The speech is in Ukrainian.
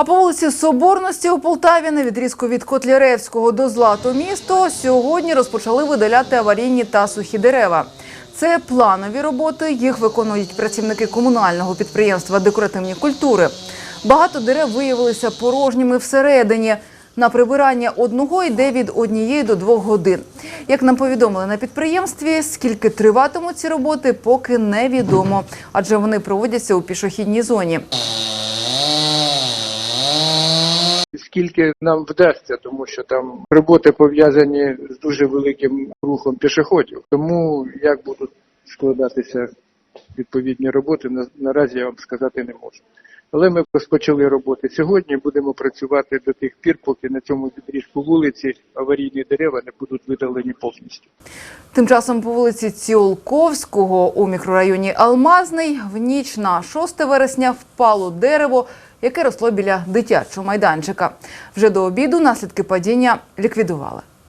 А по вулиці Соборності у Полтаві на відрізку від Котляревського до Златомісто сьогодні розпочали видаляти аварійні та сухі дерева. Це планові роботи. Їх виконують працівники комунального підприємства декоративні культури. Багато дерев виявилися порожніми всередині. На прибирання одного йде від однієї до двох годин. Як нам повідомили на підприємстві, скільки триватимуть ці роботи, поки невідомо, адже вони проводяться у пішохідній зоні. Скільки нам вдасться, тому що там роботи пов'язані з дуже великим рухом пішоходів. Тому як будуть складатися відповідні роботи, на- наразі я вам сказати не можу. Але ми розпочали роботи сьогодні. Будемо працювати до тих пір, поки на цьому відрізку вулиці аварійні дерева не будуть видалені повністю. Тим часом по вулиці Ціолковського у мікрорайоні Алмазний в ніч на 6 вересня впало дерево, яке росло біля дитячого майданчика. Вже до обіду наслідки падіння ліквідували.